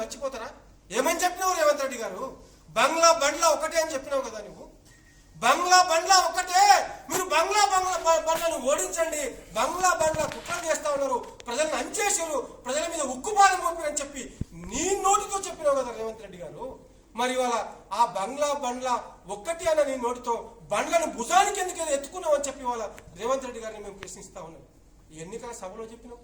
మర్చిపోతారా ఏమని చెప్పినావు రేవంత్ రెడ్డి గారు? బంగ్లా బండ్లా ఒకటే అని చెప్పినావు కదా నువ్వు? బంగ్లా బండ్లా ఒకటే! మీరు బంగ్లా బంగ్లా బండ్లను ఓడించండి. బంగ్లా బండ్లా కుట్రలు చేస్తా ఉన్నారు. ప్రజలను అంచేసారు ప్రజల మీద ఉక్కుపాదం మోపారని చెప్పి నీ నోటితో చెప్పినావు కదా రేవంత్ రెడ్డి గారు? మరి ఇవాళ ఆ బంగ్లా బండ్ల ఒక్కటి అన్న నీ నోటితో బండ్లను భుజానికి ఎందుకు ఎత్తుకున్నావు అని చెప్పి ఇవాళ రేవంత్ రెడ్డి గారిని మేము ప్రశ్నిస్తా ఉన్నాం. ఎన్నికల సభలో చెప్పినాం.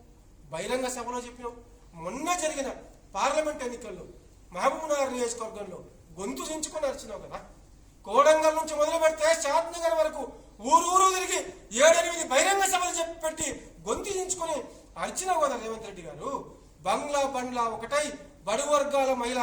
బహిరంగ సభలో చెప్పినాం. మొన్న జరిగిన పార్లమెంట్ ఎన్నికల్లో మహబూబ్నగర్ నియోజకవర్గంలో గొంతు దించుకొని అరిచినావు కదా? కోడంగల్ నుంచి మొదలు పెడితే షాద్ నగర్ వరకు ఊరూరు తిరిగి ఏడెనిమిది బహిరంగ సభలు చెప్పి పెట్టి గొంతు దించుకొని అరిచినావు కదా రేవంత్ రెడ్డి గారు? బంగ్లా బండ్లా ఒకటై బడు వర్గాల మహిళ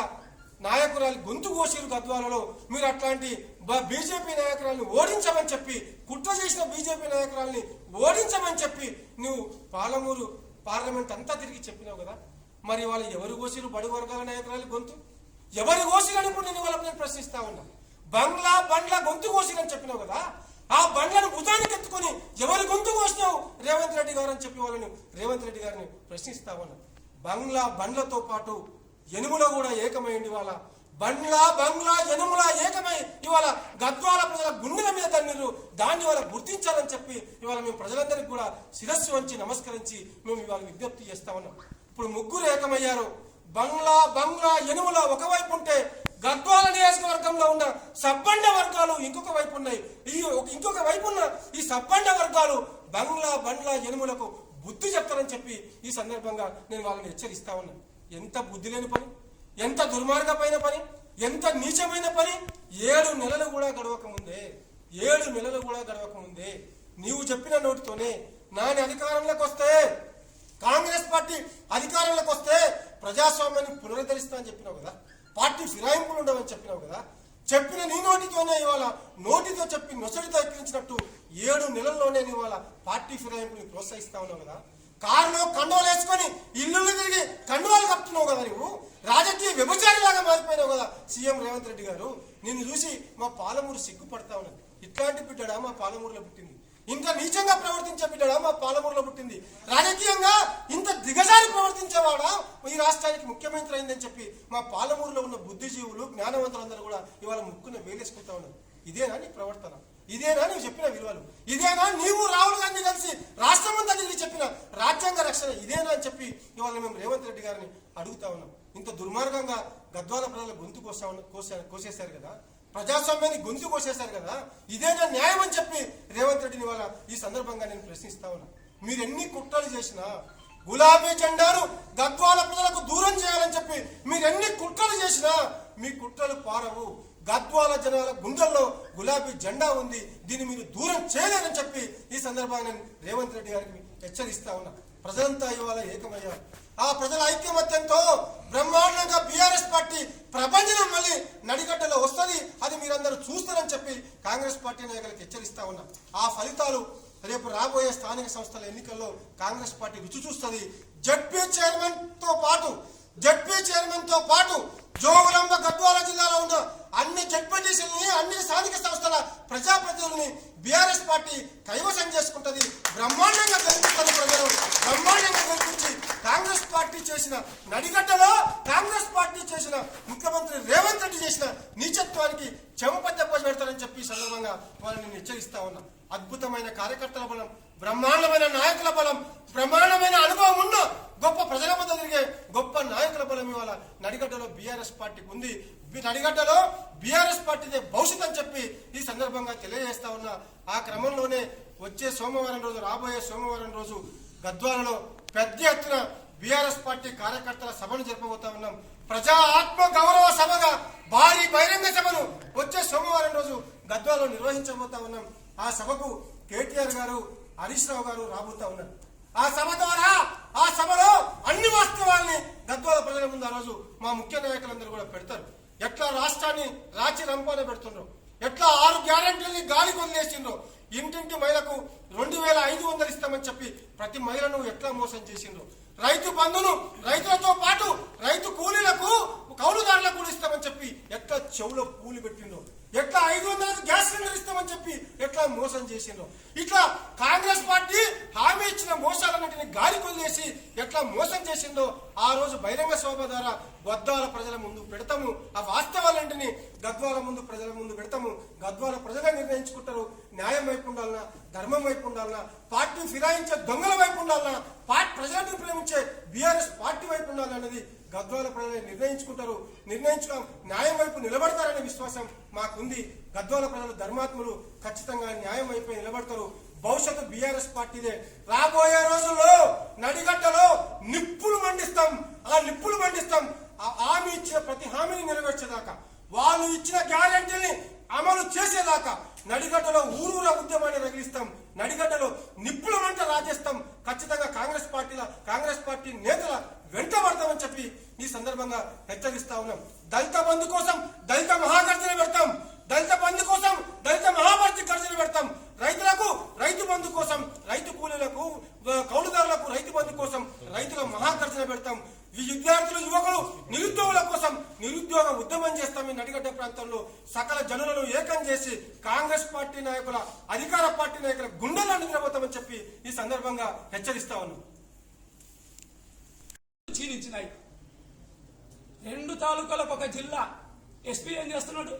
నాయకురాలు గొంతు కోసిరు గద్వాలలో. మీరు అట్లాంటి బ- బీజేపీ నాయకురాలను ఓడించమని చెప్పి కుట్ర చేసిన బీజేపీ నాయకురాల్ని ఓడించమని చెప్పి నువ్వు పాలమూరు పార్లమెంట్ అంతా తిరిగి చెప్పినావు కదా? మరి వాళ్ళు ఎవరు కోసిరు బడి వర్గాల నాయకురాలు గొంతు? ఎవరు కోసిరని ఇప్పుడు నేను వాళ్ళని నేను ప్రశ్నిస్తా ఉన్నా. బంగ్లా బండ్ల గొంతు కోసిరని చెప్పినావు కదా? ఆ బండ్లను భుజానికి ఎత్తుకొని ఎవరి గొంతు కోసినావు? రేవంత్ రెడ్డి గారు అని చెప్పి వాళ్ళని రేవంత్ రెడ్డి గారిని ప్రశ్నిస్తా ఉన్నా. బంగ్లా బండ్లతో పాటు ఎనుముల కూడా ఏకమైంది వాళ్ళ బండ్లా బంగ్లా ఎనుముల ఏకమై ఇవాళ గద్వాల ప్రజల గుండెల మీద తన్నీరు దాన్ని ఇవాళ గుర్తించాలని చెప్పి ఇవాళ మేము ప్రజలందరికీ కూడా శిరస్సు వంచి నమస్కరించి మేము ఇవాళ విజ్ఞప్తి చేస్తా ఉన్నాం. ఇప్పుడు ముగ్గురు ఏకమయ్యారు. బంగ్లా బంగ్లా ఎనుముల ఒకవైపు ఉంటే గద్వాల నియోజకవర్గంలో ఉన్న సబ్బండ వర్గాలు ఇంకొక వైపు ఉన్నాయి. ఈ ఒక- ఇంకొక వైపు ఉన్న ఈ సబ్బండ వర్గాలు బంగ్లా బండ్ల ఎనుములకు బుద్ధి చెప్తారని చెప్పి ఈ సందర్భంగా నేను వాళ్ళని హెచ్చరిస్తా ఉన్నాను ఎంత బుద్ధి లేని పని ఎంత దుర్మార్గమైన పని ఎంత నీచమైన పని? ఏడు నెలలు కూడా గడవకముందే ఏడు నెలలు కూడా గడవకముందే నీవు చెప్పిన నోటితోనే నాని అధికారంలోకి వస్తే కాంగ్రెస్ పార్టీ అధికారంలోకి వస్తే ప్రజాస్వామ్యాన్ని పునరుద్ధరిస్తా అని చెప్పినావు కదా? పార్టీ ఫిరాయింపులు ఉండవని చెప్పినావు కదా? చెప్పిన నీ నోటితోనే ఇవాళ నోటితో చెప్పి నొసడితో ఎక్కించినట్టు ఏడు నెలల్లోనే ఇవాళ పార్టీ ఫిరాయింపుని ప్రోత్సహిస్తా ఉన్నావు కదా? కారులో కండువాలు వేసుకొని ఇల్లు తిరిగి కండువాలు కప్పుతున్నావు కదా నువ్వు రాజకీయ వ్యభిచారిలాగా మారిపోయినావు కదా సీఎం రేవంత్ రెడ్డి గారు? నిన్ను చూసి మా పాలమూరు సిగ్గుపడతా ఉన్నది. ఇట్లాంటి బిడ్డడా మా పాలమూరులో పుట్టింది? ఇంత నీచంగా ప్రవర్తించే బిడ్డడా మా పాలమూరులో పుట్టింది. రాజకీయంగా ఇంత దిగజారి ప్రవర్తించేవాడా? ఈ రాష్ట్రానికి ముఖ్యమంత్రి అయిందని చెప్పి మా పాలమూరులో ఉన్న బుద్ధిజీవులు జ్ఞానవంతులందరూ కూడా ఇవాళ ముక్కున వేలేసుకుంటా ఉన్నారు. ఇదేనా నీ ప్రవర్తన? ఇదేనా నువ్వు చెప్పిన విలువలు? ఇదేనా నీవు రాహుల్ గాంధీ కలిసి రాష్ట్రమంతా తిరిగి చెప్పిన రాజ్యాంగ రక్షణ ఇదేనా అని చెప్పి ఇవాళ మేము రేవంత్ రెడ్డి గారిని అడుగుతా ఉన్నాం. ఇంత దుర్మార్గంగా గద్వాల ప్రజల గొంతు కోసా కోసా కోసేశారు కదా. ప్రజాస్వామ్యాన్ని గొంతు కోసేశారు కదా. ఇదేనా న్యాయం అని చెప్పి రేవంత్ రెడ్డిని ఇవాళ ఈ సందర్భంగా నేను ప్రశ్నిస్తా ఉన్నా. మీరు ఎన్ని కుట్రలు చేసినా గులాబీ జెండాను గద్వాల ప్రజలకు దూరం చేయాలని చెప్పి మీరు ఎన్ని కుట్రలు చేసినా మీ కుట్రలు పారవు. గద్వాల జనాల గుండెల్లో గులాబీ జెండా ఉంది. దీన్ని మీరు దూరం చేయలేరని చెప్పి ఈ సందర్భంగా నేను రేవంత్ రెడ్డి గారికి హెచ్చరిస్తా ఉన్నా. ప్రజలంతా ఇవాళ ఏకమయ్యారు. ఆ ప్రజల ఐక్యమత్యంతో బ్రహ్మాండంగా బీఆర్ఎస్ పార్టీ ప్రపంచం మళ్ళీ నడిగడ్డలో వస్తుంది. అది మీరందరూ చూస్తారని చెప్పి కాంగ్రెస్ పార్టీ నాయకులకు హెచ్చరిస్తా ఉన్నా. ఆ ఫలితాలు రేపు రాబోయే స్థానిక సంస్థల ఎన్నికల్లో కాంగ్రెస్ పార్టీ రుచి చూస్తుంది. జడ్పీ చైర్మన్తో పాటు జడ్పీ చైర్మన్తో పాటు జోగులంబ గద్వాల జిల్లాలో ఉన్న అన్ని జడ్పీటీసీలని అన్ని స్థానిక సంస్థల ప్రజాప్రతినిధుల్ని బీఆర్ఎస్ పార్టీ కైవసం చేసుకుంటది. బ్రహ్మాండంగా గెలిపిస్తుంది ప్రజలు బ్రహ్మాండంగా గెలిపించి కాంగ్రెస్ పార్టీ చేసిన నడిగడ్డలో కాంగ్రెస్ పార్టీ చేసిన ముఖ్యమంత్రి రేవంత్ రెడ్డి చేసిన నీచత్వానికి చెమపద్ద పెడతారని చెప్పి సందర్భంగా వాళ్ళని హెచ్చరిస్తా ఉన్నాం. అద్భుతమైన కార్యకర్తల బలం బ్రహ్మాండమైన నాయకుల బలం బ్రహ్మాండమైన అనుభవం ఉన్న గొప్ప ప్రజల మధ్య తిరిగే గొప్ప నాయకుల బలం ఇవాళ నడిగడ్డలో బీఆర్ఎస్ పార్టీకి ఉంది. నడిగడ్డలో బీఆర్ఎస్ పార్టీదే భవిష్యత్ అని చెప్పి ఈ సందర్భంగా తెలియజేస్తా ఉన్నా. ఆ క్రమంలోనే వచ్చే సోమవారం రోజు రాబోయే సోమవారం రోజు గద్వాలలో పెద్ద ఎత్తున బీఆర్ఎస్ పార్టీ కార్యకర్తల సభను జరపబోతా ఉన్నాం. ప్రజా ఆత్మ గౌరవ సభగా భారీ బహిరంగ సభను వచ్చే సోమవారం రోజు గద్వాలో నిర్వహించబోతా ఉన్నాం. ఆ సభకు కేటీఆర్ గారు హరీష్ రావు గారు రాబోతా ఉన్నారు. ఆ సభ ద్వారా ఆ సభలో అన్ని వాస్తవాల్ని గద్వాల ప్రజల ముందు ఆ రోజు మా ముఖ్య నాయకులందరూ కూడా పెడతారు. ఎట్లా రాష్ట్రాన్ని రాచి రంపాన పెడుతుండ్రు ఎట్లా ఆరు గ్యారెంటీల్ని గాలి వదిలేసిండ్రో ఇంటింటి మహిళకు రెండు వేల ఐదు వందలు ఇస్తామని చెప్పి ప్రతి మహిళను ఎట్లా మోసం చేసిండ్రో రైతు బంధును రైతులతో పాటు రైతు కూలీలకు కౌలుదారులకు కూడా ఇస్తామని చెప్పి ఎట్లా చెవులో పూలు పెట్టిండ్రో ఎట్లా ఐదు వందలకు గ్యాస్ సిలిండర్ ఇస్తామని చెప్పి ఎట్లా మోసం చేసిండ్రు? ఇట్లా కాంగ్రెస్ పార్టీ హామీ ఇచ్చిన మోసాలన్నింటిని గాలి కొదిలేసి ఎట్లా మోసం చేసిందో ఆ రోజు బహిరంగ సభ ద్వారా గద్వాల ప్రజల ముందు పెడతాము. ఆ వాస్తవాలంటిని గద్వాల ముందు ప్రజల ముందు పెడతాము. గద్వాల ప్రజలే నిర్ణయించుకుంటారు. న్యాయం వైపు ఉండాలన్నా ధర్మం వైపు ఉండాలన్నా పార్టీ ఫిరాయించే దొంగల వైపు ఉండాలన్నా పార్టీ ప్రజలను ప్రేమించే బీఆర్ఎస్ పార్టీ వైపు ఉండాలన్నది గద్వాల ప్రజలే నిర్ణయించుకుంటారు. నిర్ణయించుకోవడం న్యాయం వైపు నిలబడతారనే విశ్వాసం మాకు ఉంది. గద్వాల ప్రజలు ధర్మాత్ములు ఖచ్చితంగా న్యాయం వైపు నిలబడతారు. భవిష్యత్తు బీఆర్ఎస్ పార్టీదే రాబోయే రోజుల్లో నడిగడ్డలో నిప్పులు మండిస్తాం. ఆ నిప్పులు మండిస్తాం ఆ హామీ ఇచ్చిన ప్రతి హామీని నెరవేర్చేదాకా వాళ్ళు ఇచ్చిన గ్యారెంటీని అమలు చేసేదాకా నడిగడ్డలో ఊరూర ఉద్యమాన్ని రగిలిస్తాం నడిగడ్డలో నిప్పుల వెంట రాజేస్తాం ఖచ్చితంగా కాంగ్రెస్ పార్టీల కాంగ్రెస్ పార్టీ నేతల వెంట పడతామని చెప్పి ఈ సందర్భంగా హెచ్చరిస్తా ఉన్నాం దళిత బంధు కోసం దళిత మహాగర్జన పెడతాం దళిత బంధు కోసం దళిత మహాభారతి గర్జన పెడతాం రైతులకు రైతు బంధు కోసం రైతు కూలీలకు వ- కౌలుదారులకు రైతు బంధు కోసం రైతుల మహాగర్జన పెడతాం ఈ విద్యార్థులు యువకులు నిరుద్యోగుల కోసం నిరుద్యోగ ఉద్యమం చేస్తాం ఈ నడిగడ్డ ప్రాంతంలో సకల జనులను ఏకం చేసి కాంగ్రెస్ పార్టీ నాయకుల అధికార పార్టీ నాయకుల గుండెల్లో నిద్రపోతామని చెప్పి ఈ సందర్భంగా హెచ్చరిస్తా ఉన్నాం. క్షీణించినాయి. రెండు తాలూకాలకు ఒక జిల్లా. ఎస్పీ ఏం చేస్తున్నాడు?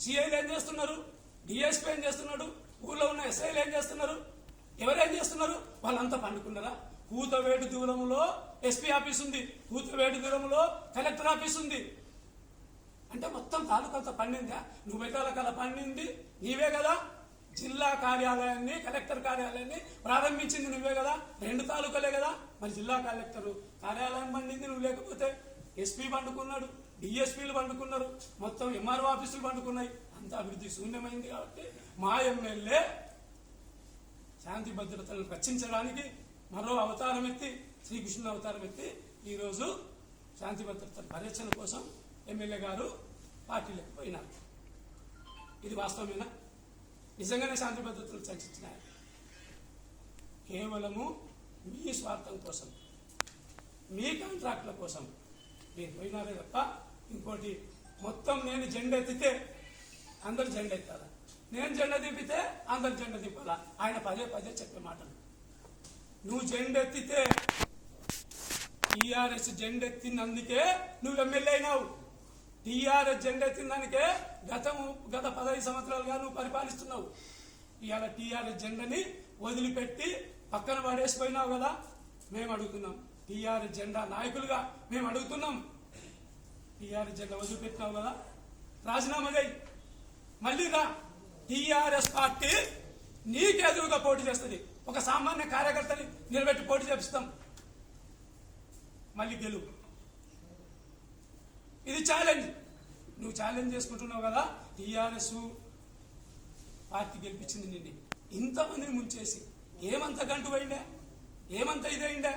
సిఐలు ఏం చేస్తున్నారు? డిఎస్పీ ఏం చేస్తున్నాడు? ఊళ్ళో ఉన్న ఎస్ఐలు ఏం చేస్తున్నారు? ఎవరేం చేస్తున్నారు? వాళ్ళంతా పండుకున్నారా? కూతవేటు దూరంలో ఎస్పీ ఆఫీస్ ఉంది. కూతవేటు దూరంలో కలెక్టర్ ఆఫీస్ ఉంది. అంటే మొత్తం తాలూకాలతో పండిందా? నువ్వే తాలూకాల పండింది నీవే కదా? జిల్లా కార్యాలయాన్ని కలెక్టర్ కార్యాలయాన్ని ప్రారంభించింది నువ్వే కదా? రెండు తాలూకాలే కదా? మరి జిల్లా కలెక్టర్ కార్యాలయం పండింది నువ్వు లేకపోతే ఎస్పీ పండుకున్నాడు డిఎస్పీలు పండుకున్నారు మొత్తం ఎంఆర్ఓ ఆఫీసులు పండుకున్నాయి. అంత అభివృద్ధి శూన్యమైంది కాబట్టి మా ఎమ్మెల్యే శాంతి భద్రతలను రక్షించడానికి మరో అవతారం ఎత్తి శ్రీకృష్ణుని అవతారం ఎత్తి ఈరోజు శాంతి భద్రతల పరిరక్షణ కోసం ఎమ్మెల్యే గారు పార్టీలకు పోయినారు. ఇది వాస్తవమేనా? నిజంగానే శాంతి భద్రతలు చర్చించినాయి కేవలము మీ స్వార్థం కోసం మీ కాంట్రాక్ట్ల కోసం మీరు పోయినారే తప్ప ఇంకోటి మొత్తం నేను జెండా ఎత్తితే అందరు జెండా ఎత్తారా నేను జెండా దింపితే అందరు జెండా దింపాలా? ఆయన పదే పదే చెప్పే మాటలు. నువ్వు జెండెత్తితే టీఆర్ఎస్ జెండెత్తినందుకే నువ్వు ఎమ్మెల్యే టీఆర్ఎస్ జెండా తిందానికే గతము గత పదహైదు సంవత్సరాలుగా నువ్వు పరిపాలిస్తున్నావు. ఇవాళ టీఆర్ఎస్ జెండాని వదిలిపెట్టి పక్కన పడేసిపోయినావు కదా మేము అడుగుతున్నాం. టీఆర్ఎస్ జెండా నాయకులుగా మేము అడుగుతున్నాం. టీఆర్ఎస్ జెండా వదిలిపెట్టినావు కదా రాజీనామా చేయి. మళ్ళీ రా. టీఆర్ఎస్ పార్టీ నీకెదురుగా పోటీ చేస్తుంది. ఒక సామాన్య కార్యకర్తని నిలబెట్టి పోటీ చేపిస్తాం. మళ్ళీ గెలువు. ఇది ఛాలెంజ్ నువ్వు ఛాలెంజ్ చేసుకుంటున్నావు కదా టీఆర్ఎస్ పార్టీ గెలిపించింది నిన్ను. ఇంతమందిని ముంచేసి ఏమంత గంటు పోయిండే? ఏమంత ఇదైండే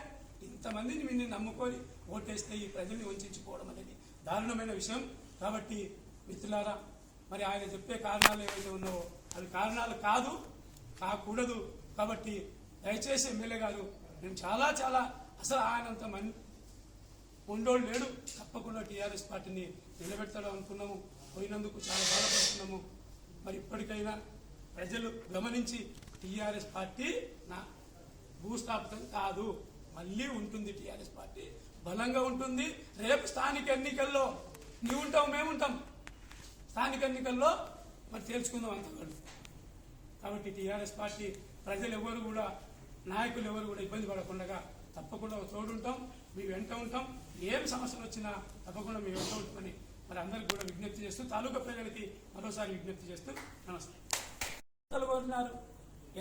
ఇంతమందిని నిన్ను నమ్ముకొని ఓటేస్తే ఈ ప్రజల్ని వంచుకోవడం అనేది దారుణమైన విషయం. కాబట్టి మిత్రులారా మరి ఆయన చెప్పే కారణాలు ఏవైతే ఉన్నావో అవి కారణాలు కాదు కాకూడదు. కాబట్టి దయచేసి ఎమ్మెల్యే గారు నేను చాలా చాలా అసలు ఆయనంత మన్ ఉండోడు లేడు. తప్పకుండా టీఆర్ఎస్ పార్టీని నిలబెడతాడు అనుకున్నాము. పోయినందుకు చాలా బాధపడుతున్నాము. మరి ఇప్పటికైనా ప్రజలు గమనించి టీఆర్ఎస్ పార్టీ నా భూస్థాపితం కాదు. మళ్ళీ ఉంటుంది టీఆర్ఎస్ పార్టీ. బలంగా ఉంటుంది. రేపు స్థానిక ఎన్నికల్లో నీవు ఉంటావు మేముంటాం స్థానిక ఎన్నికల్లో మరి తేల్చుకుందాం అంతగాడు కాబట్టి టీఆర్ఎస్ పార్టీ ప్రజలు ఎవరు కూడా నాయకులు ఎవరు కూడా ఇబ్బంది పడకుండా తప్పకుండా తోడుంటాం మీ వెంట ఉంటాం. ఏం సమస్యలు వచ్చినా తప్పకుండా మీ వెంట ఉంటామని మరి అందరికి కూడా విజ్ఞప్తి చేస్తూ తాలూకా ప్రజలకి మరోసారి విజ్ఞప్తి చేస్తూ నమస్తే. కోరుతున్నారు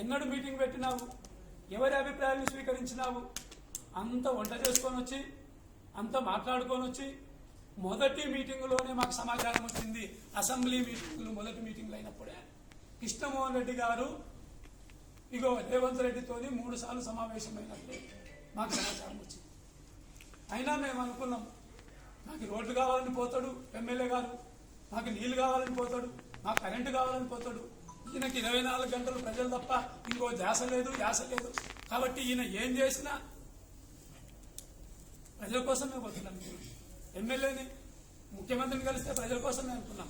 ఎన్నడూ మీటింగ్ పెట్టినావు. ఎవరి అభిప్రాయాన్ని స్వీకరించినావు? అంత వంట చేసుకొని వచ్చి అంత మాట్లాడుకొని వచ్చి మొదటి మీటింగులోనే మాకు సమాచారం వచ్చింది. అసెంబ్లీ మీటింగులు మొదటి మీటింగ్లు అయినప్పుడే. కృష్ణమోహన్ రెడ్డి గారు ఇగో రేవంత్ రెడ్డితోని మూడు సార్లు సమావేశమైనప్పుడు మాకు సమాచారం వచ్చింది. అయినా మేము అనుకున్నాం నాకు రోడ్లు కావాలని పోతాడు ఎమ్మెల్యే గారు. మాకు నీళ్ళు కావాలని పోతాడు మాకు కరెంటు కావాలని పోతాడు. ఈయనకి ఇరవై నాలుగు గంటలు ప్రజలు తప్ప ఇంకో ధ్యాస లేదు ధ్యాస లేదు. కాబట్టి ఈయన ఏం చేసినా ప్రజల కోసమే పోతున్నాం ఎమ్మెల్యేని ముఖ్యమంత్రిని కలిస్తే ప్రజల కోసమే అనుకున్నాం.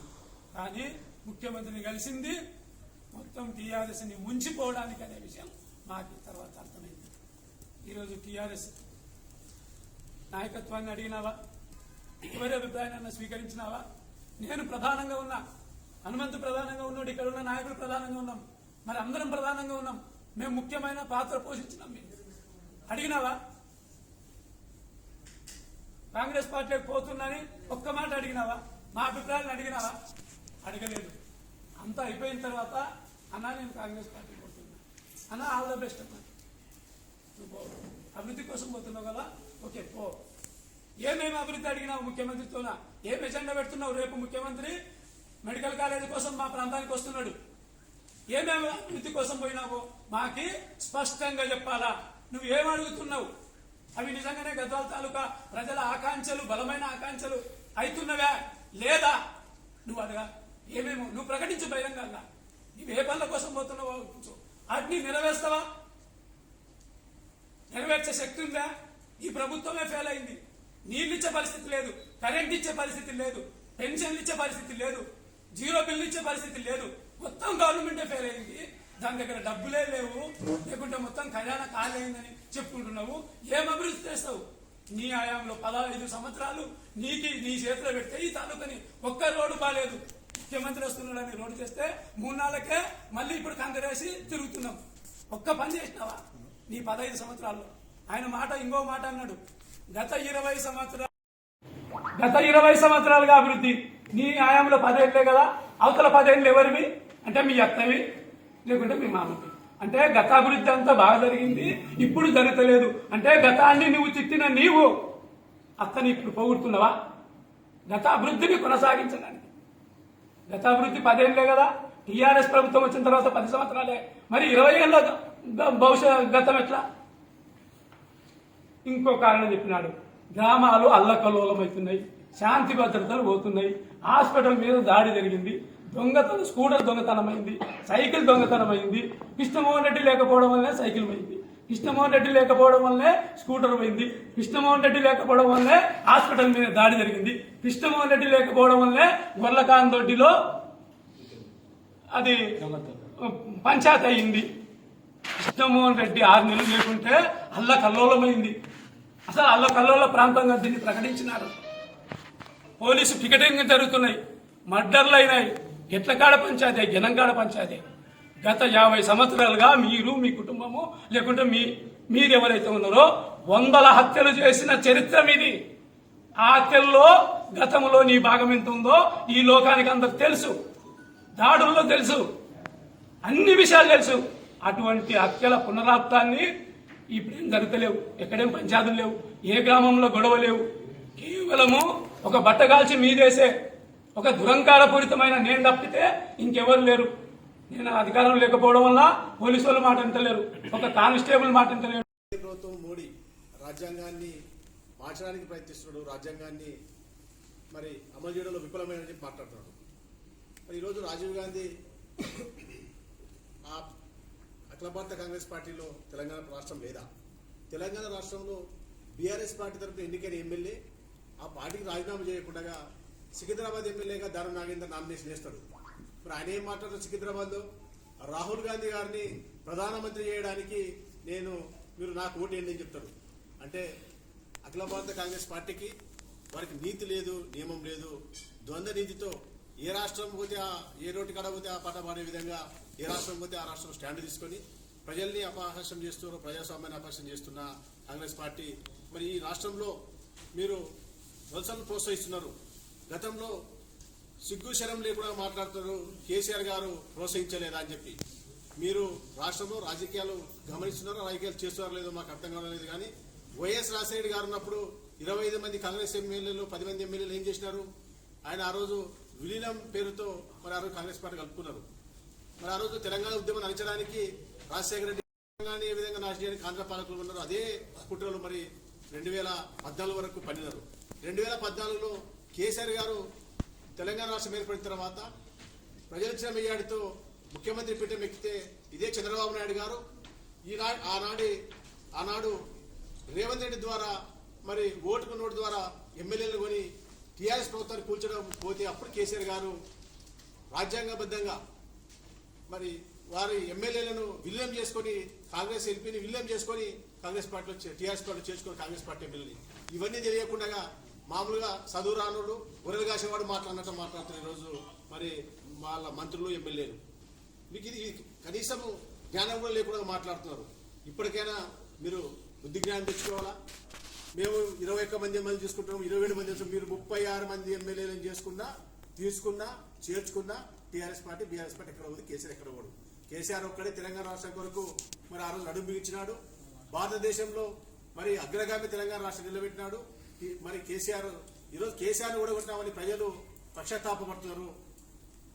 కానీ ముఖ్యమంత్రిని కలిసింది మొత్తం టీఆర్ఎస్ని ముంచిపోవడానికి అనే విషయం మాకు తర్వాత అర్థమైంది. ఈరోజు టీఆర్ఎస్ నాయకత్వాన్ని అడిగినావా? ఎవరి అభిప్రాయాన్ని స్వీకరించినావా? నేను ప్రధానంగా ఉన్నా హనుమంతు ప్రధానంగా ఉన్నాడు ఇక్కడ ఉన్న నాయకులు ప్రధానంగా ఉన్నాం. మరి అందరం ప్రధానంగా ఉన్నాం. మేము ముఖ్యమైన పాత్ర పోషించినాం మేము. అడిగినావా? కాంగ్రెస్ పార్టీకి పోతున్నాని ఒక్క మాట అడిగినావా? మా అభిప్రాయాలను అడిగినావా? అడగలేదు. అంతా అయిపోయిన తర్వాత అన్నా నేను కాంగ్రెస్ పార్టీ పోతున్నా. అన్నా ఆల్ ద బెస్ట్ అన్నా. అభివృద్ధి కోసం పోతున్నావు కదా ఓకే పో. ఏమేమి అభివృద్ధి అడిగినావు ముఖ్యమంత్రితోనా? ఏం ఎజెండా పెడుతున్నావు రేపు ముఖ్యమంత్రి? మెడికల్ కాలేజీ కోసం మా ప్రాంతానికి వస్తున్నాడు. ఏమేమి అభివృద్ధి కోసం పోయినావో మాకి స్పష్టంగా చెప్పాలా? నువ్వు ఏం అడుగుతున్నావు? అవి నిజంగానే గద్వాల తాలూకా ప్రజల ఆకాంక్షలు బలమైన ఆకాంక్షలు అవుతున్నవా? లేదా? నువ్వు అడగా. ఏమేమో నువ్వు ప్రకటించు బహిరంగంగా. నువ్వు ఏ పనుల కోసం పోతున్నావో ఆలోచించు. వాటిని నెరవేర్స్తావా? నెరవేర్చే శక్తి ఉందా? ఈ ప్రభుత్వమే ఫెయిల్ అయింది. నీళ్ళు ఇచ్చే పరిస్థితి లేదు కరెంట్ ఇచ్చే పరిస్థితి లేదు పెన్షన్లు ఇచ్చే పరిస్థితి లేదు జీరో బిల్లు ఇచ్చే పరిస్థితి లేదు. మొత్తం గవర్నమెంటే ఫెయిల్ అయింది. దాని దగ్గర డబ్బులే లేవు. లేకుంటే మొత్తం ఖజానా కాలేదని చెప్పుకుంటున్నావు. ఏం అభివృద్ధి చేస్తావు? నీ ఆయాంలో పదహైదు సంవత్సరాలు నీకి నీ చేతిలో పెడితే ఈ తాలూకాని ఒక్క రోడ్డు బాలేదు. ముఖ్యమంత్రి వస్తున్నాడని రోడ్డు చేస్తే మూడు నాళ్ళకే మళ్ళీ ఇప్పుడు కంకరేసి తిరుగుతున్నాం. ఒక్క పని చేసినావా? నీ పదహైదు సంవత్సరాల్లో. ఆయన మాట ఇంకో మాట అన్నాడు. గత ఇరవై సంవత్సరాలు గత ఇరవై సంవత్సరాలుగా అభివృద్ధి. నీ ఆయాంలో పదేళ్ళే కదా? అవతల పదేళ్ళు ఎవరివి? అంటే మీ అత్తవి లేకుంటే మీ మామకి. అంటే గత అభివృద్ధి అంతా బాగా జరిగింది ఇప్పుడు జరగలేదు అంటే గతాన్ని నువ్వు తిట్టిన నీవు అత్తని ఇప్పుడు పోగొడుతున్నావా? గత అభివృద్ధిని కొనసాగించడానికి. గత అభివృద్ధి పదేళ్ళే కదా? టీఆర్ఎస్ ప్రభుత్వం వచ్చిన తర్వాత పది సంవత్సరాలే. మరి ఇరవై ఏళ్ళ బహుశా గతం ఎట్లా? ఇంకో కారణం చెప్పినాడు. గ్రామాలు అల్లకల్లోలమవుతున్నాయి శాంతి భద్రతలు పోతున్నాయి హాస్పిటల్ మీద దాడి జరిగింది దొంగతనం స్కూటర్ దొంగతనమైంది సైకిల్ దొంగతనమైంది కృష్ణమోహన్ రెడ్డి లేకపోవడం వల్లనే సైకిల్ పోయింది కృష్ణమోహన్ రెడ్డి లేకపోవడం వల్లనే స్కూటర్ పోయింది కృష్ణమోహన్ రెడ్డి లేకపోవడం వల్లే హాస్పిటల్ మీద దాడి జరిగింది కృష్ణమోహన్ రెడ్డి లేకపోవడం వల్లే గొల్లకాన్ దొడ్డిలో అది పంచాయతీ అయింది. కృష్ణమోహన్ రెడ్డి ఆరు నెలలు లేకుంటే అల్ల కల్లోలమైంది అసలు అల్ల కల్లోల ప్రాంతంగా దీన్ని ప్రకటించినారు. పోలీసు పికెటింగ్ జరుగుతున్నాయి. మర్డర్లు అయినాయి ఎట్లకాడ పంచాయతీ? జనంగాడ పంచాయతీ. గత యాభై సంవత్సరాలుగా మీరు మీ కుటుంబము లేకుంటే మీ మీరు ఎవరైతే ఉన్నారో వందల హత్యలు చేసిన చరిత్ర మీది. ఆ హత్యల్లో గతంలో నీ భాగం ఎంత ఉందో ఈ లోకానికి అందరికి తెలుసు. దాడుల్లో తెలుసు. అన్ని విషయాలు తెలుసు. అటువంటి హత్యల పునరాప్తాన్ని ఇప్పుడేం జరుగుతలేవు? ఎక్కడేం పంచాయతీలు లేవు? ఏ గ్రామంలో గొడవ లేవు? కేవలము ఒక బట్ట కాల్చి మీదేసే ఒక దురంకారపూరితమైన నేను తప్పితే ఇంకెవరు లేరు. నేను అధికారం లేకపోవడం వల్ల పోలీసు వాళ్ళు మాట అంటలేరు ఒక కానిస్టేబుల్ మాట అంటలేరు ప్రభుత్వం మోడీ రాజ్యాంగాన్ని మార్చడానికి ప్రయత్నిస్తున్నాడు. రాజ్యాంగాన్ని మరి అమలు చేయడంలో విఫలమైన చెప్పి మాట్లాడుతున్నాడు. మరి ఈరోజు రాజీవ్ గాంధీ అఖిల భారత కాంగ్రెస్ పార్టీలో తెలంగాణ రాష్ట్రం లేదా? తెలంగాణ రాష్ట్రంలో బీఆర్ఎస్ పార్టీ తరఫున ఎన్నికైన ఎమ్మెల్యే ఆ పార్టీకి రాజీనామా చేయకుండా సికింద్రాబాద్ ఎమ్మెల్యేగా దానం నాగేందర్ నామినేషన్ చేస్తాడు మరి ఆయన ఏం మాట్లాడారు సికింద్రాబాద్లో? రాహుల్ గాంధీ గారిని ప్రధానమంత్రి చేయడానికి నేను మీరు నాకు ఓటు ఏంటి అని చెప్తాడు అంటే అఖిల భారత కాంగ్రెస్ పార్టీకి వారికి నీతి లేదు నియమం లేదు ద్వంద్వ నీతితో ఏ రాష్ట్రం పోతే ఆ ఏ రోడ్డు కాడ పోతే ఆ పాట పాడే విధంగా ఏ రాష్ట్రం పోతే ఆ రాష్ట్రం స్టాండ్ తీసుకొని ప్రజల్ని అపహాస్యం చేస్తున్నారు ప్రజాస్వామ్యాన్ని అపహాస్యం చేస్తున్న కాంగ్రెస్ పార్టీ. మరి ఈ రాష్ట్రంలో మీరు వలసలను ప్రోత్సహిస్తున్నారు. గతంలో సిగ్గు శరం లేకుండా మాట్లాడుతున్నారు కేసీఆర్ గారు ప్రోత్సహించలేదా అని చెప్పి. మీరు రాష్ట్రంలో రాజకీయాలు గమనిస్తున్నారో రాజకీయాలు చేస్తున్నారో లేదో మాకు అర్థం కావలేదు కానీ వైఎస్ రాజశేఖర్ గారు ఉన్నప్పుడు ఇరవై ఐదు మంది కాంగ్రెస్ ఎమ్మెల్యేలు పది మంది ఎమ్మెల్యేలు ఏం చేసినారు? ఆయన ఆ రోజు విలీనం పేరుతో మరి ఆ రోజు కాంగ్రెస్ పార్టీ కలుపుకున్నారు. మరి ఆ రోజు తెలంగాణ ఉద్యమం నడిచడానికి రాజశేఖర రెడ్డి తెలంగాణ ఏ విధంగా నాశనానికి ఆంధ్ర పాలకులు ఉన్నారు అదే కుట్రలు మరి రెండు వేల పద్నాలుగు వరకు పడినారు రెండు వేల పద్నాలుగులో కేసీఆర్ గారు తెలంగాణ రాష్ట్రం ఏర్పడిన తర్వాత ప్రజలక్షణ మెయ్యాడితో ముఖ్యమంత్రి పీఠం ఎక్కితే ఇదే చంద్రబాబు నాయుడు గారు. ఈనా ఆనాడి ఆనాడు రేవంత్ రెడ్డి ద్వారా మరి ఓటుకు నోటు ద్వారా ఎమ్మెల్యేలు కొని టీఆర్ఎస్ ప్రభుత్వాన్ని కూల్చడం పోతే అప్పుడు కేసీఆర్ గారు రాజ్యాంగబద్ధంగా మరి వారి ఎమ్మెల్యేలను విలీనం చేసుకొని కాంగ్రెస్ ఎంపీని విలీనం చేసుకొని కాంగ్రెస్ పార్టీలో టీఆర్ఎస్ పార్టీలో చేర్చుకున్న కాంగ్రెస్ పార్టీ ఎమ్మెల్యే ఇవన్నీ తెలియకుండా మామూలుగా చదువు రానుడు ఉరలు కాసేవాడు మాట్లాడినట్టు మాట్లాడుతున్న ఈరోజు మరి వాళ్ళ మంత్రులు ఎమ్మెల్యేలు. మీకు ఇది కనీసం జ్ఞానం కూడా లేకుండా మాట్లాడుతున్నారు. ఇప్పటికైనా మీరు బుద్ధి జ్ఞానం తెచ్చుకోవాలా? మేము ఇరవై ఒక్క మంది ఎమ్మెల్యే తీసుకుంటాం ఇరవై ఏడు మంది మీరు ముప్పై ఆరు మంది ఎమ్మెల్యేలను చేసుకున్నా తీసుకున్నా చేర్చుకున్నా టీఆర్ఎస్ పార్టీ బీఆర్ఎస్ పార్టీ ఎక్కడ ఉంది? కేసీఆర్ ఎక్కడ పోడు? కేసీఆర్ ఒక్కడే తెలంగాణ రాష్ట్రం కొరకు మరి ఆ రోజు నడుము బిగించినాడు. భారతదేశంలో మరి అగ్రగామి తెలంగాణ రాష్ట్రం నిలబెట్టినాడు. ఈ- మరి కేసీఆర్ ఈరోజు కేసీఆర్ ఓడగొట్టినామని ప్రజలు పక్షతాపడుతున్నారు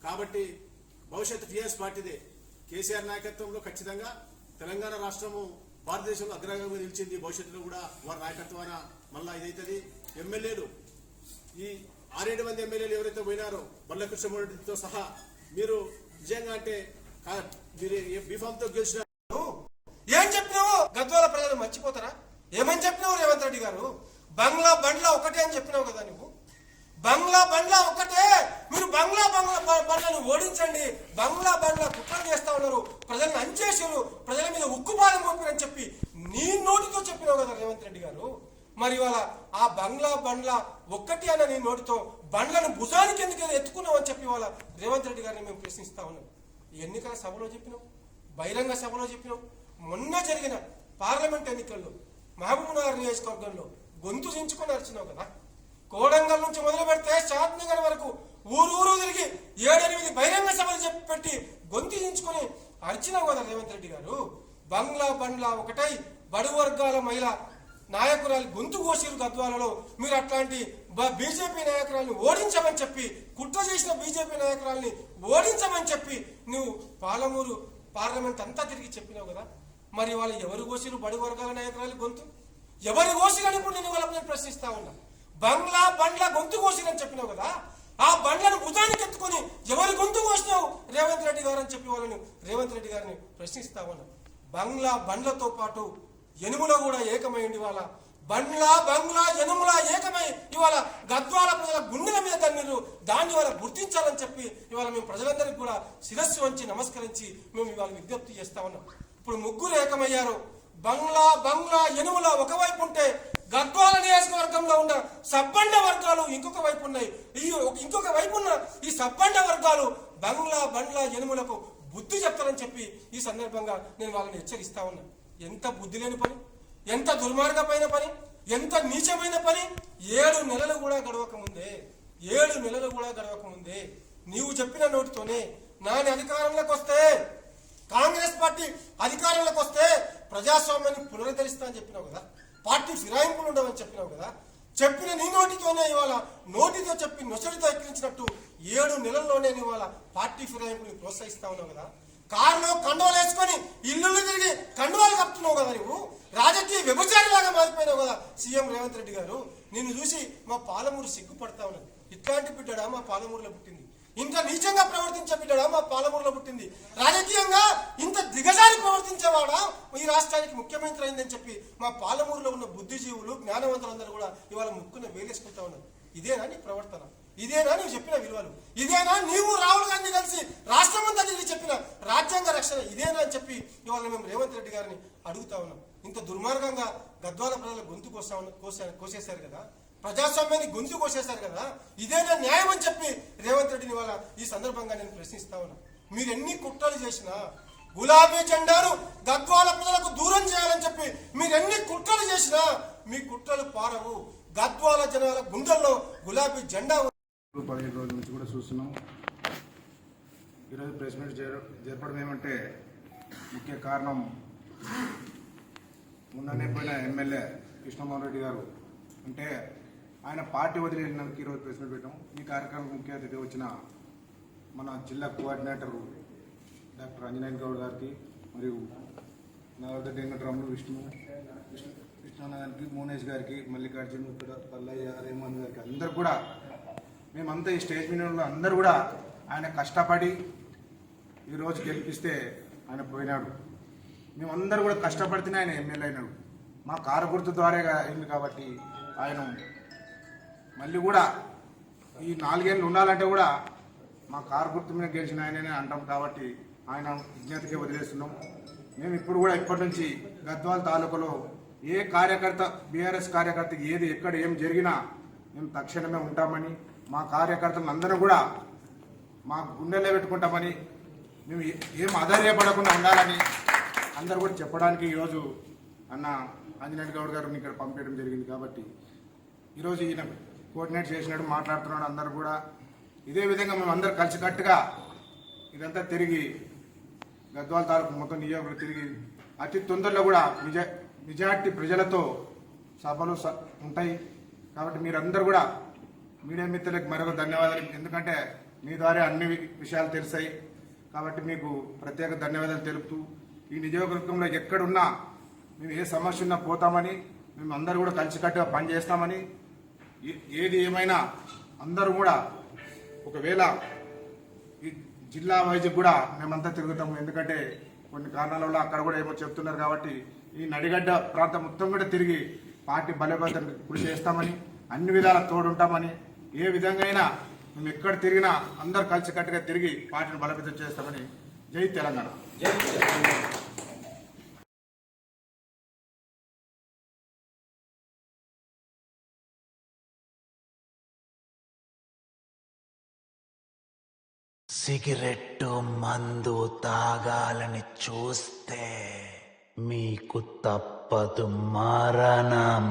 కాబట్టి భవిష్యత్తు టీఆర్ఎస్ పార్టీదే. కేసీఆర్ నాయకత్వంలో ఖచ్చితంగా తెలంగాణ రాష్ట్రము భారతదేశంలో అగ్రగామి నిలిచింది. భవిష్యత్తులో కూడా వారి నాయకత్వాన మళ్ళా ఇదైతుంది. ఎమ్మెల్యేలు ఈ ఆరేడు మంది ఎమ్మెల్యేలు ఎవరైతే పోయినారో బల్ల కృష్ణమూర్తితో సహా మీరు నిజంగా అంటే మీరు బీఫామ్తో గెలిచిన ఏం చెప్పినావు? గద్వాల ప్రజలు మర్చిపోతారా? ఏమని చెప్పినావు రేవంత్ రెడ్డి గారు? బంగ్లా బండ్లా ఒకటే అని చెప్పినావు కదా నువ్వు? బంగ్లా బండ్లా ఒకటే? మీరు బంగ్లా బంగ్లా బండ్లను ఓడించండి. బంగ్లా బండ్ల కుట్రలు చేస్తా ఉన్నారు. ప్రజలను అంచేసారు ప్రజల మీద ఉక్కుపాదం పంపినని చెప్పి నీ నోటితో చెప్పినావు కదా రేవంత్ రెడ్డి గారు? మరి ఇవాళ ఆ బంగ్లా బండ్ల ఒక్కటి అన్న నీ నోటితో బండ్లను భుజానికి ఎందుకు ఎత్తుకున్నావు అని చెప్పి ఇవాళ రేవంత్ రెడ్డి గారిని మేము ప్రశ్నిస్తా ఉన్నాం. ఎన్నికల సభలో చెప్పినాం బహిరంగ సభలో చెప్పినాం. మొన్న జరిగిన పార్లమెంట్ ఎన్నికల్లో మహబూబ్నగర్ నియోజకవర్గంలో గొంతు చించుకొని అరిచినావు కదా? కోడంగల్ నుంచి మొదలు పెడితే షాద్నగర్ వరకు ఊరు ఊరు తిరిగి ఏడెనిమిది బహిరంగ సభలు చెప్పి పెట్టి గొంతు చించుకొని అరిచినావు కదా రేవంత్ రెడ్డి గారు? బంగ్లా బండ్లా ఒకటై బడు వర్గాల మహిళ నాయకురాలు గొంతు కోసిరు గద్వాలలో మీరు అట్లాంటి బీజేపీ నాయకురాలను ఓడించమని చెప్పి కుట్ర చేసిన బీజేపీ నాయకురాల్ని ఓడించమని చెప్పి నువ్వు పాలమూరు పార్లమెంట్ అంతా తిరిగి చెప్పినావు కదా. మరి వాళ్ళు ఎవరు కోసిరు బడి వర్గాల నాయకురాలు గొంతు? ఎవరు కోసిరని ఇప్పుడు నేను వాళ్ళని నేను ప్రశ్నిస్తా ఉన్నా. బంగ్లా బండ్ల గొంతు కోసిరని చెప్పినావు కదా. ఆ బండ్లను భుజానికి ఎత్తుకొని ఎవరి గొంతు కోసినావు? రేవంత్ రెడ్డి గారు అని చెప్పి వాళ్ళని రేవంత్ రెడ్డి గారిని ప్రశ్నిస్తా ఉన్నా. బంగ్లా బండ్లతో పాటు ఎనుములో కూడా ఏకమై ఉండి ఇవాళ బండ్ల బంగ్లా ఎనుముల ఏకమై ఇవాళ గద్వాల ప్రజల గుండెల మీద తన్నీరు దాన్ని ఇవాళ గుర్తించాలని చెప్పి ఇవాళ మేము ప్రజలందరికీ కూడా శిరస్సు వంచి నమస్కరించి మేము ఇవాళ విజ్ఞప్తి చేస్తా ఉన్నాం. ఇప్పుడు ముగ్గురు ఏకమయ్యారు. బంగ్లా బంగ్లా ఎనుముల ఒకవైపు ఉంటే గద్వాల నియోజకవర్గంలో ఉన్న సబ్బండ వర్గాలు ఇంకొక వైపు ఉన్నాయి. ఈ ఇంకొక వైపు ఉన్న ఈ సబ్బండ వర్గాలు బంగ్లా బండ్లా ఎనుములకు బుద్ధి చెప్తారని చెప్పి ఈ సందర్భంగా నేను వాళ్ళని హెచ్చరిస్తా ఉన్నా. ఎంత బుద్ధి లేని పని ఎంత దుర్మార్గమైన పని ఎంత నీచమైన పని? ఏడు నెలలు కూడా గడవక ముందే ఏడు నెలలు కూడా గడవక ముందే నీవు చెప్పిన నోటితోనే నాని అధికారంలోకి వస్తే కాంగ్రెస్ పార్టీ అధికారంలోకి వస్తే ప్రజాస్వామ్యాన్ని పునరుద్ధరిస్తా అని చెప్పినావు కదా పార్టీ ఫిరాయింపులు ఉండవని చెప్పినావు కదా చెప్పిన నీ నోటితోనే ఇవాళ నోటితో చెప్పి నొసడితో ఎక్కించినట్టు ఏడు నెలల్లోనే ఇవాళ పార్టీ ఫిరాయింపుని ప్రోత్సహిస్తా ఉన్నావు కదా. కారులో కండువాలు వేసుకొని ఇల్లు తిరిగి కండువాలు కప్పుతున్నావు కదా నువ్వు రాజకీయ వ్యభిచారిలాగా మారిపోయినావు కదా సీఎం రేవంత్ రెడ్డి గారు. నిన్ను చూసి మా పాలమూరు సిగ్గుపడతా ఉన్నది. ఇట్లాంటి బిడ్డడా మా పాలమూరులో పుట్టింది. ఇంత నీచంగా ప్రవర్తించే బిడ్డడా మా పాలమూరులో పుట్టింది. రాజకీయంగా ఇంత దిగజారి ప్రవర్తించేవాడా? ఈ రాష్ట్రానికి ముఖ్యమంత్రి అయిందని చెప్పి మా పాలమూరులో ఉన్న బుద్ధిజీవులు జ్ఞానవంతులందరూ కూడా ఇవాళ ముక్కున వేలేసుకుంటా ఉన్నారు. ఇదేనా నీ ప్రవర్తన? ఇదేనా నువ్వు చెప్పిన విలువలు? ఇదేనా నీవు రాహుల్ గాంధీ కలిసి రాష్ట్రమంతా నీకు చెప్పిన రాజ్యాంగ రక్షణ ఇదేనా అని చెప్పి ఇవాళ మేము రేవంత్ రెడ్డి గారిని అడుగుతా ఉన్నాం. ఇంత దుర్మార్గంగా గద్వాల ప్రజల గొంతు కోసా కోసారు కోసేశారు కదా? ప్రజాస్వామ్యాన్ని గొంతు కోసేశారు కదా? ఇదేనా న్యాయం అని చెప్పి రేవంత్ రెడ్డిని వాళ్ళ ఈ సందర్భంగా నేను ప్రశ్నిస్తా ఉన్నా. మీరు ఎన్ని కుట్రలు చేసినా గులాబీ జెండాను గద్వాల ప్రజలకు దూరం చేయాలని చెప్పి మీరు ఎన్ని కుట్రలు చేసినా మీ కుట్రలు పారవు. గద్వాల జనాల గుండెల్లో గులాబీ జెండా పదిహేను రోజుల నుంచి కూడా చూస్తున్నాం. ఈరోజు ప్రెస్ మీట్ జరపడం ఏమంటే ముఖ్య కారణం మొన్ననే పోయిన ఎమ్మెల్యే కృష్ణమోహన్ రెడ్డి గారు. అంటే ఆయన పార్టీ వదిలేనందుకు ఈరోజు ప్రెస్ మీట్ పెట్టాం. ఈ కార్యక్రమం ముఖ్య అతిథి వచ్చిన మన జిల్లా కోఆర్డినేటరు డాక్టర్ అంజనాయన్ గౌడ్ గారికి మరియు నవోదయ వెంకటరాములు విష్ణు విష్ణు కృష్ణాన్న గారికి మోనేష్ గారికి మల్లికార్జున పల్లయ్య రేమన్ గారికి అందరు కూడా మేమంతా ఈ స్టేజ్ మీద అందరూ కూడా ఆయన కష్టపడి ఈరోజు గెలిపిస్తే ఆయన పోయినాడు. మేమందరూ కూడా కష్టపడితేనే ఆయన ఎమ్మెల్యే అయినాడు. మా కారు గుర్తు ద్వారా అయింది కాబట్టి ఆయన మళ్ళీ కూడా ఈ నాలుగేళ్ళు ఉండాలంటే కూడా మా కారు గుర్తు మీద గెలిచిన ఆయననే అంటాం కాబట్టి ఆయన విజ్ఞతకే వదిలేస్తున్నాం. మేము ఇప్పుడు కూడా ఇప్పటి నుంచి గద్వాల తాలూకాలో ఏ కార్యకర్త బీఆర్ఎస్ కార్యకర్త ఏది ఎక్కడ ఏం జరిగినా మేము తక్షణమే ఉంటామని మా కార్యకర్తలను అందరూ కూడా మా గుండెల్లో పెట్టుకుంటామని మేము ఏం ఆధార్యపడకుండా ఉండాలని అందరూ కూడా చెప్పడానికి ఈరోజు అన్న ఆంజనేయ గౌడ్ గారిని ఇక్కడ పంపించడం జరిగింది కాబట్టి ఈరోజు ఈయన కోఆర్డినేట్ చేసినట్టు మాట్లాడుతున్నాడు అందరూ కూడా. ఇదే విధంగా మేము అందరు కలిసికట్టుగా ఇదంతా తిరిగి గద్వాల తాలూకు మొత్తం నియోజకవర్గం తిరిగి అతి తొందరలో కూడా నిజ నిజార్టీ ప్రజలతో సభలు స- ఉంటాయి. కాబట్టి మీరందరూ కూడా మీడియా మిత్రులకు మరొక ధన్యవాదాలు. ఎందుకంటే మీ ద్వారా అన్ని విషయాలు తెలిసాయి. కాబట్టి మీకు ప్రత్యేక ధన్యవాదాలు తెలుపుతూ ఈ నియోజకవర్గంలో ఎక్కడున్నా మేము ఏ సమస్య ఉన్నా పోతామని మేము అందరూ కూడా కలిసికట్టుగా పనిచేస్తామని ఏ- ఏది ఏమైనా అందరూ కూడా ఒకవేళ ఈ జిల్లా వైజ్ కూడా మేమంతా తిరుగుతాము. ఎందుకంటే కొన్ని కారణాల వల్ల అక్కడ కూడా ఏమో చెప్తున్నారు కాబట్టి ఈ నడిగడ్డ ప్రాంతం మొత్తం కూడా తిరిగి పార్టీ బలోపేతం కృషి చేస్తామని అన్ని విధాల తోడుంటామని ఏ విధంగా అయినా మేము ఎక్కడ తిరిగినా అందరు కలిసికట్టుగా తిరిగి పార్టీని బలోపేతం చేస్తామని జై తెలంగాణ. సిగరెట్టు మందు తాగాలని చూస్తే మీకు తప్పదు మరణం.